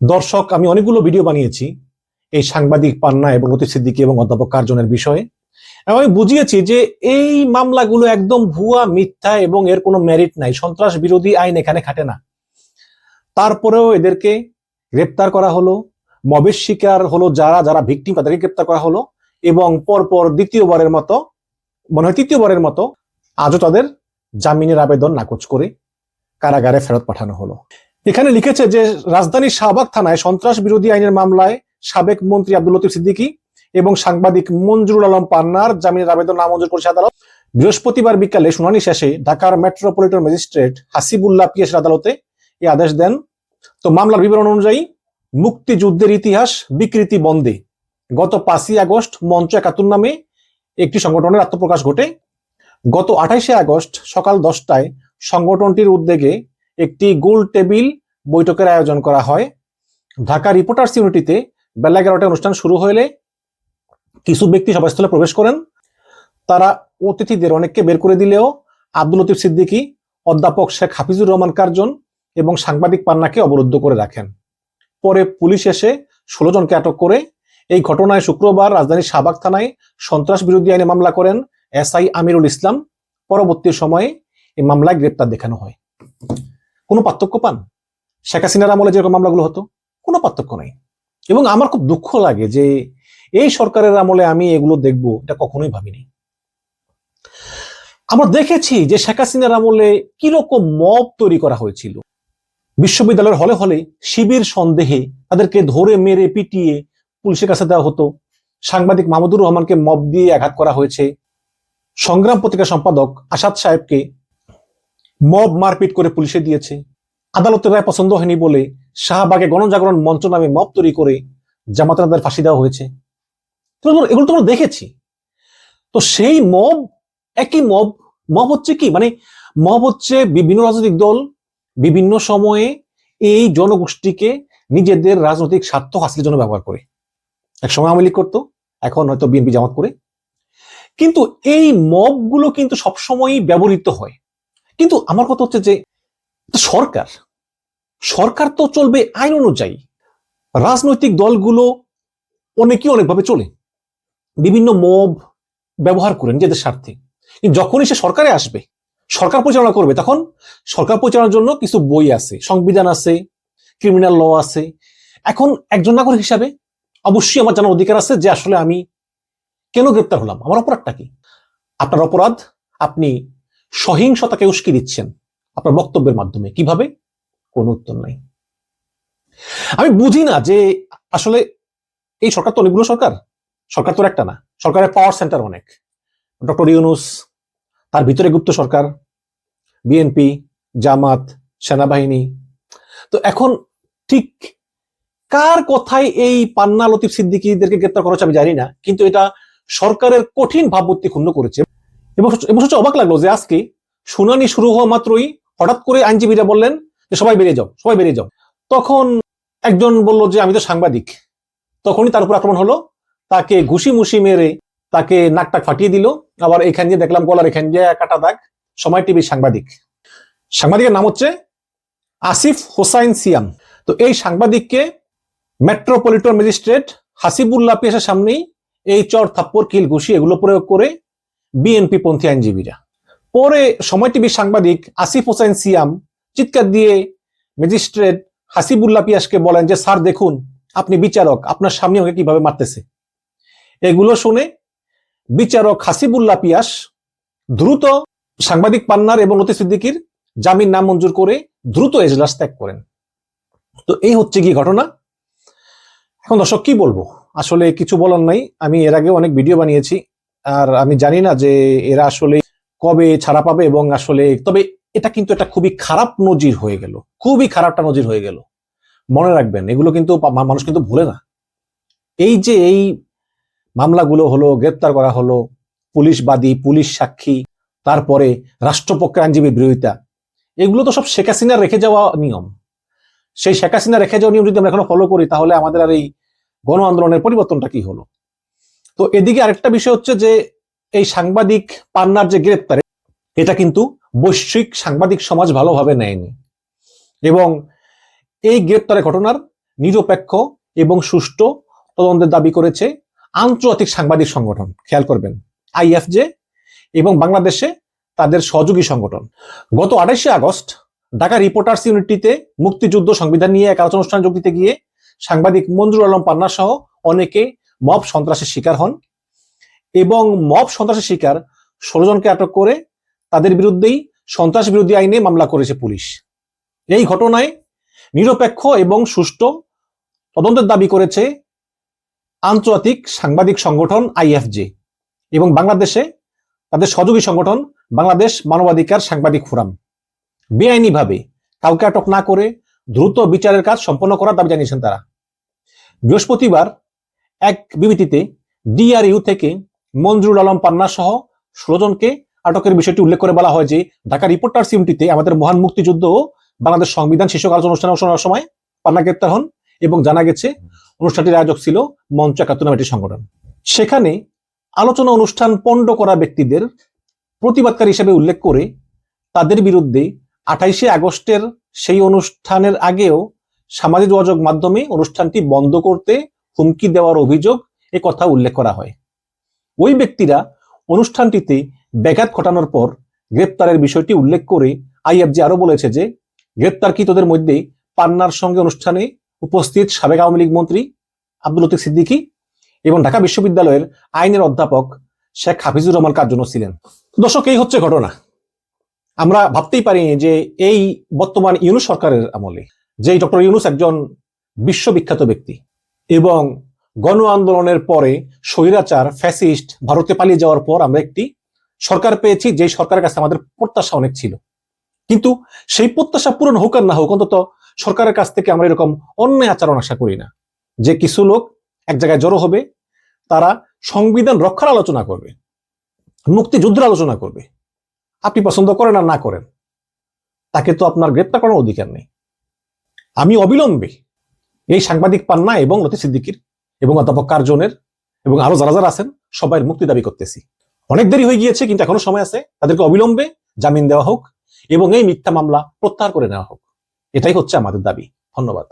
দর্শক, আমি অনেকগুলো ভিডিও বানিয়েছি এই সাংবাদিক পান্না এবং লতিফ সিদ্দিকী এবং অধ্যাপক কার্জনের বিষয়ে। আমি বুঝিয়েছি যে এই মামলাগুলো একদম ভুয়া, মিথ্যা এবং এর কোনো মেরিট নাই। সন্ত্রাস বিরোধী আইন এখানে খাটে না। তারপরেও এদেরকে গ্রেপ্তার করা হলো। মবের শিকার হলো যারা যারা ভিকটিম তাদেরকে গ্রেপ্তার করা হলো। এবং পরপর দ্বিতীয়বারের মতো, মনে হয় তৃতীয়বারের মতো, আজও তাদের জামিনের আবেদন নাকচ করে কারাগারে ফেরত পাঠানো হলো। এখানে লিখেছে যে রাজধানীর শাহবাগ থানায় সন্ত্রাস বিরোধী আইনের মামলায় সাবেক মন্ত্রী আব্দুল লতিফ সিদ্দিকী এবং সাংবাদিক মঞ্জুরুল আলম পান্নার জামিনের আবেদন নামঞ্জুর করেছে আদালত। বৃহস্পতিবার বিকালে শুনানি শেষে ঢাকার মেট্রোপলিটন ম্যাজিস্ট্রেট হাসিবুল্লাহ পিএসের আদালতে এই আদেশ দেন। তো মামলার বিবরণ অনুযায়ী মুক্তিযুদ্ধের ইতিহাস বিকৃতি বন্ধে গত পাঁচই আগস্ট মঞ্চ একাত্তর নামে একটি সংগঠনের আত্মপ্রকাশ ঘটে। গত আঠাইশে আগস্ট সকাল দশটায় সংগঠনটির উদ্যোগে একটি গোল টেবিল বৈঠকের আয়োজন করা হয়। ঢাকা রিপোর্টার্স ইউনিটিতে বেলা এগারোটায় অনুষ্ঠান শুরু হলে কিছু ব্যক্তি সভাস্থলে প্রবেশ করেন। তারা অতিথিদের অনেককে বের করে দিলেও আব্দুল লতিফ সিদ্দিকী, অধ্যাপক শেখ হাফিজুর রহমান কার্জন এবং সাংবাদিক পান্নাকে অবরুদ্ধ করে রাখেন। পরে পুলিশ এসে ষোলো জনকে আটক করে এই ঘটনায় শুক্রবার রাজধানীর শাহবাগ থানায় সন্ত্রাস বিরোধী আইনে মামলা করেন এসআই আমিরুল ইসলাম। পরবর্তী সময়ে এই মামলায় গ্রেপ্তার দেখানো হয়। কোনো পার্থক্য পান? শেখ হাসিনার আমলে যেরকম মামলাগুলো হতো, কোনো পার্থক্য নাই। এবং আমার খুব দুঃখ লাগে যে এই সরকারের আমলে আমি এগুলো দেখব, এটা কখনোই ভাবিনি। আমরা দেখেছি যে শেখ হাসিনার আমলে কীরকম মব তৈরি করা হয়েছিল। বিশ্ববিদ্যালয়ের হলে হলে শিবির সন্দেহে তাদেরকে ধরে মেরে পিটিয়ে পুলিশের কাছে দেওয়া হতো। সাংবাদিক মাহমুদুর রহমানকে মব দিয়ে আঘাত করা হয়েছে। সংগ্রাম পত্রিকা সম্পাদক আসাদ সাহেবকে মব মারপিট করে পুলিশে দিয়েছে। আদালতের রায় পছন্দ হয়নি বলে শাহবাগে গণজাগরণ মঞ্চ নামে মব তৈরি করে জামাতাদের ফাঁসি দেওয়া হয়েছে। এগুলো তো আমরা দেখেছি। তো সেই মব, একই মব মব হচ্ছে কি? মানে মব হচ্ছে বিভিন্ন রাজনৈতিক দল, বিভিন্ন সময়ে এই জনগোষ্ঠীকে নিজেদের রাজনৈতিক স্বার্থ হাসিলের জন্য ব্যবহার করে। এক সময় আওয়ামী লীগ করতো, এখন হয়তো বিএনপি জামাত করে। কিন্তু এই মবগুলো কিন্তু সবসময়ই ব্যবহৃত হয়। কিন্তু আমার কথা হচ্ছে যে সরকার। সরকার তো চলবে আইন অনুযায়ী। রাজনৈতিক দলগুলো অনেকেই অনেকভাবে চলে। বিভিন্ন মব ব্যবহার করে নিজেদের স্বার্থে। যখনই সে সরকারে আসবে, সরকার পরিচালনা করবে, তখন সরকার পরিচালনার জন্য কিছু বই আছে, সংবিধান আছে ক্রিমিনাল ল আছে। এখন একজন নাগরিক হিসাবে অবশ্যই আমার জানার অধিকার আছে যে আসলে আমি কেন গ্রেপ্তার হলাম? আমার অপরাধটা কি? আপনার অপরাধ, আপনি সহিংসতাকে উস্কি দিচ্ছেন আপনার বক্তব্যের মাধ্যমে। কীভাবে? কোনো উত্তর নাই। আমি বুঝি না যে আসলে এই সরকার তো অনেকগুলো সরকার। সরকার তো একটা না। সরকারের পাওয়ার সেন্টার অনেক। ডক্টর ইউনুস, তার ভিতরে গুপ্ত সরকার বিএনপি জামাত, সেনাবাহিনী। তো এখন ঠিক কার কথায় এই পান্না লতিফ সিদ্দিকীদেরকে গ্রেপ্তার করা হচ্ছে আমি জানি না, কিন্তু এটা সরকারের কঠিন ভাবমূর্তি ক্ষুণ্ণ করেছে। এবং সবচেয়ে অবাক লাগল যে আজকে শুনানি শুরু হওয়া মাত্রই হঠাৎ করে আইনজীবীরা বললেন যে সবাই বেরিয়ে যাও, সবাই বেরিয়ে যাও। তখন একজন বলল যে আমি তো সাংবাদিক। তখনই তার উপর আক্রমণ হলো, তাকে ঘুষি মুসি মেরে তাকে নাকটাক ফাটিয়ে দিল। আবার এখান দিয়ে দেখলাম গলার এখান দিয়ে কাটা দাগ। সময় টিভির সাংবাদিক। সাংবাদিকের নাম হচ্ছে আসিফ হোসাইন সিয়াম। তো এই সাংবাদিককে মেট্রোপলিটন ম্যাজিস্ট্রেট হাসিবুল্লাহ পেশার সামনেই এই চর থাপ্পর কিল, ঘুষি এগুলো প্রয়োগ করে বিএনপি পন্থী আইনজীবীরা। পরে সময় টিভির সাংবাদিক আসিফ হোসাইন সিয়াম চিৎকার দিয়ে ম্যাজিস্ট্রেট হাসিবুল্লাহ পিয়াসকে বলেন যে, স্যার, দেখুন, আপনি বিচারক, আপনার সামনে ওকে কীভাবে মারতেছে? এগুলো শুনে বিচারক হাসিবুল্লাহ পিয়াস দ্রুত সাংবাদিক পান্নার এবং লতি সিদ্দিকির জামিন নাম মঞ্জুর করে দ্রুত এজলাস ত্যাগ করেন। তো এই হচ্ছে কি ঘটনা। এখন দর্শক, কি বলব? আসলে কিছু বলার নাই। আমি এর আগে অনেক ভিডিও বানিয়েছি। আর আমি জানি না যে এরা আসলে কবে ছাড়া পাবে এবং আসলে, তবে এটা কিন্তু একটা খুবই খারাপ নজির হয়ে গেল। খুবই খারাপটা নজির হয়ে গেল। মনে রাখবেন, এগুলো কিন্তু মানুষ কিন্তু ভুলে না। এই যে এই মামলাগুলো হলো, গ্রেপ্তার করা হলো, পুলিশ বাদী, পুলিশ সাক্ষী, তারপরে রাষ্ট্রপক্ষের আইনজীবীর বিরোধিতা, এগুলো তো সব শেখ হাসিনা রেখে যাওয়া নিয়ম। সেই শেখ হাসিনা রেখে যাওয়া নিয়ম যদি আমরা এখনও ফলো করি, তাহলে আমাদের আর এই গণ আন্দোলনের পরিবর্তনটা কি হলো? তো এদিকে আরেকটা বিষয় হচ্ছে যে এই সাংবাদিক পান্নার যে গ্রেপ্তারে, এটা কিন্তু বৈশ্বিক সাংবাদিক সমাজ ভালোভাবে নেয়নি। এবং এই গ্রেপ্তারের ঘটনার নিরপেক্ষ এবং সুষ্ঠু তদন্তের দাবি করেছে আন্তর্জাতিক সাংবাদিক সংগঠন, খেয়াল করবেন, আইএফজে এবং বাংলাদেশে তাদের সহযোগী সংগঠন। গত আঠাশে আগস্ট ঢাকা রিপোর্টার্স ইউনিটিতে মুক্তিযুদ্ধ সংবিধান নিয়ে এক আলোচনা অনুষ্ঠানে যোগ দিতে গিয়ে সাংবাদিক মঞ্জুর আলম পান্না সহ অনেকে মব সন্ত্রাসের শিকার হন এবং মব সন্ত্রাসের শিকার ষোলো জনকে আটক করে তাদের বিরুদ্ধেই সন্ত্রাস বিরোধী আইনে মামলা করেছে পুলিশ। এই ঘটনায় নিরপেক্ষ এবং সুষ্ঠু তদন্তের দাবি করেছে আন্তর্জাতিক সাংবাদিক সংগঠন আইএফজে এবং বাংলাদেশে তাদের সহযোগী সংগঠন বাংলাদেশ মানবাধিকার সাংবাদিক ফোরাম। বেআইনিভাবে কাউকে আটক না করে দ্রুত বিচারের কাজ সম্পন্ন করার দাবি জানিয়েছেন তারা। বৃহস্পতিবার এক বিবৃতিতে ডিআরইউ থেকে মঞ্জুরুল আলম পান্না সহ ষোলো জনকে আটকের বিষয়টি উল্লেখ করে বলা হয় যে, ঢাকা রিপোর্টার্স ইউনিটিতে আমাদের মহান মুক্তিযুদ্ধ ও বাংলাদেশ সংবিধান শীর্ষক আলোচনা অনুষ্ঠানে অংশ নেওয়ার সময় পান্না গ্রেপ্তার হন এবং জানা গেছে, অনুষ্ঠানটির আয়োজক ছিল মঞ্চ একাত্তর নামে একটি সংগঠন। সেখানে আলোচনা অনুষ্ঠান পণ্ড করা ব্যক্তিদের প্রতিবাদকারী হিসেবে উল্লেখ করে তাদের বিরুদ্ধে আঠাইশে আগস্টের সেই অনুষ্ঠানের আগেও সামাজিক যোগাযোগ মাধ্যমে অনুষ্ঠানটি বন্ধ করতে হুমকি দেওয়ার অভিযোগ এ কথা উল্লেখ করা হয়। ওই ব্যক্তিরা অনুষ্ঠানটিতে ব্যাঘাত ঘটানোর পর গ্রেপ্তারের বিষয়টি উল্লেখ করে আইএফজি আরও বলেছে যে, গ্রেপ্তারকৃতদের মধ্যে পান্নার সঙ্গে অনুষ্ঠানে উপস্থিত সাবেক আওয়ামী লীগ মন্ত্রী আব্দুল লতিফ সিদ্দিকী এবং ঢাকা বিশ্ববিদ্যালয়ের আইনের অধ্যাপক শেখ হাফিজুর রহমান কার জন্য ছিলেন দর্শক, এই হচ্ছে ঘটনা। আমরা ভাবতেই পারিনি যে এই বর্তমান ইউনুস সরকারের আমলে যে ডক্টর ইউনুস একজন বিশ্ববিখ্যাত ব্যক্তি এবং গণ আন্দোলনের পরে স্বৈরাচার, ফ্যাসিস্ট ভারতে পালিয়ে যাওয়ার পর আমরা একটি সরকার পেয়েছি, যে সরকারের কাছে আমাদের প্রত্যাশা অনেক ছিল। কিন্তু সেই প্রত্যাশা পূরণ হোক আর না হোক, অন্তত সরকারের কাছ থেকে আমরা এরকম অন্যায় আচরণ আশা করি না। যে কিছু লোক এক জায়গায় জড়ো হবে, তারা সংবিধান রক্ষার আলোচনা করবে, মুক্তিযুদ্ধের আলোচনা করবে। আপনি পছন্দ করেন আর না করেন, তাকে তো আপনার গ্রেপ্তার করার অধিকার নেই। আমি অবিলম্বে এই সাংবাদিক পান্না এবং লতি সিদ্দিকির এবং অধ্যাপক কার্জনের এবং আরও যারা যারা আছেন সবাই মুক্তি দাবি করতেছি। অনেক দেরি হয়ে গিয়েছে, কিন্তু এখনও সময় আছে। তাদেরকে অবিলম্বে জামিন দেওয়া হোক এবং এই মিথ্যা মামলা প্রত্যাহার করে নেওয়া হোক। এটাই হচ্ছে আমাদের দাবি। ধন্যবাদ।